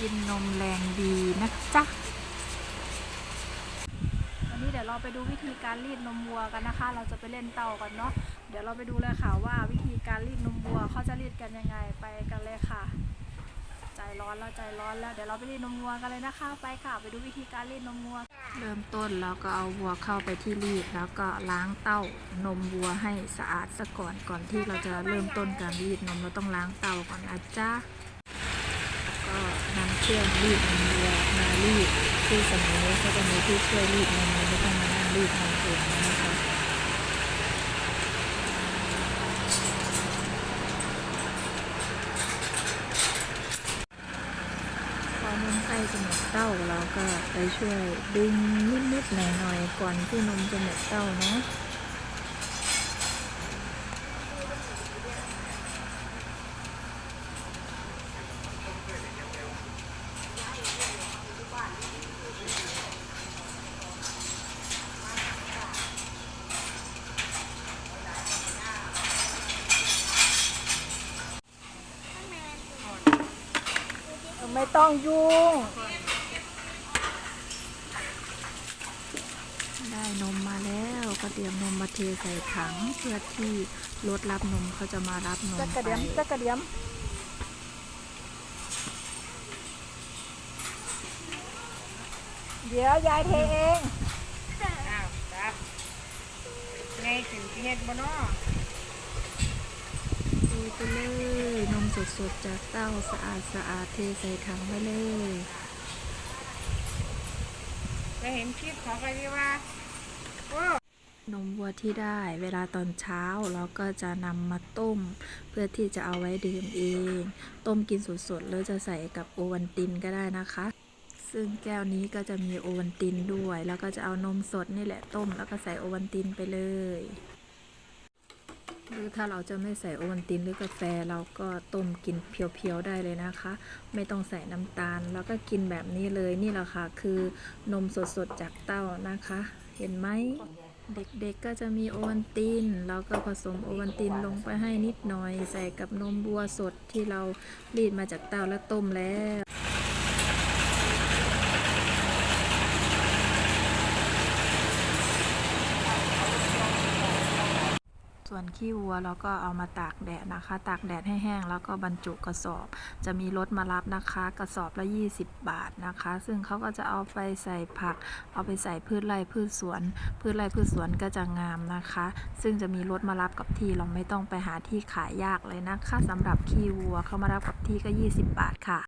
กินนมแรงดีนะจ๊ะวันนี้เดี๋ยวเราไปดูวิธีการรีดนมวัวกันนะคะ เราจะไปเล่นเต่ากันเนาะ เดี๋ยวเราไปดูเลยค่ะว่าวิธีการรีดนมวัวเขาจะรีดกันยังไงไปกันเลยค่ะ ใจร้อนแล้วใจร้อนแล้ว เดี๋ยวเราไปรีดนมวัวกันเลยนะคะ ไปค่ะ ไปดูวิธีการรีดนมวัว เริ่มต้นเราก็เอาวัวเข้าไปที่รีด แล้วก็ล้างเต้านมวัวให้สะอาดซะก่อนก่อนที่เราจะเริ่มต้นการรีดนมเราต้องล้างเต้าก่อนนะจ๊ะ ก็นำเครื่องรีดนมวัวมารีดที่สมัยนี้เขาจะมีที่ช่วยรีดนมไม่ต้องมานั่งรีดนมเองนะคะพอนมใกล้จะหมดเต้าเราก็ไปช่วยดึงนิดๆหน่อยๆก่อนที่นมจะหมดเต้าเนาะ ไม่ต้องยุ่ง ได้นมมาแล้วก็เตรียมนมมาเทใส่ถังเพื่อที่รถรับนมเขาจะมารับนมจักกระไปเดียมจักกระเดียมเดี๋ยวยายเทเองอ้าวครับไงถึงเฮ็ดบ่เนาะเทไปเลย นมสดๆ จากเต้าสะอาดสะอาดๆเทใส่ถังไปเลยไปเห็นคลิปเขาก็ที่ว่าโอ้นมวัวที่ได้เวลาตอนเช้าเราก็จะนำมาต้ม เพื่อที่จะเอาไว้ดื่มเอง ต้มกินสดๆแล้วจะใส่กับโอวัลตินก็ได้นะคะ ซึ่งแก้วนี้ก็จะมีโอวัลตินด้วย แล้วก็จะเอานมสดนี่แหละต้ม แล้วก็ใส่โอวัลตินไปเลย หรือถ้าเราจะไม่ใส่โอวัลตินหรือกาแฟเราก็ต้มกินเพียวๆได้เลยนะคะ ไม่ต้องใส่น้ำตาล แล้วก็กินแบบนี้เลยนี่แหละค่ะ คือนมสดๆจากเต้านะคะ เห็นไหมเด็กๆก็จะมีโอวัลตินแล้วก็ผสมโอวัลตินลงไปให้นิดหน่อย ใส่กับนมบัวสดที่เรารีดมาจากเต้าและต้มแล้ว ส่วนขี้วัวเราก็เอามาตากแดดนะคะ ตากแดดให้แห้งแล้วก็บรรจุกระสอบ จะมีรถมารับนะคะ กระสอบละ 20 บาทนะคะ ซึ่งเขาก็จะเอาไปใส่ผัก เอาไปใส่พืชไร่พืชสวน พืชไร่พืชสวนก็จะงามนะคะ ซึ่งจะมีรถมารับกับที่เราไม่ต้องไปหาที่ขายยากเลยนะคะสำหรับขี้วัวเขามารับกับที่ก็ 20 บาทค่ะ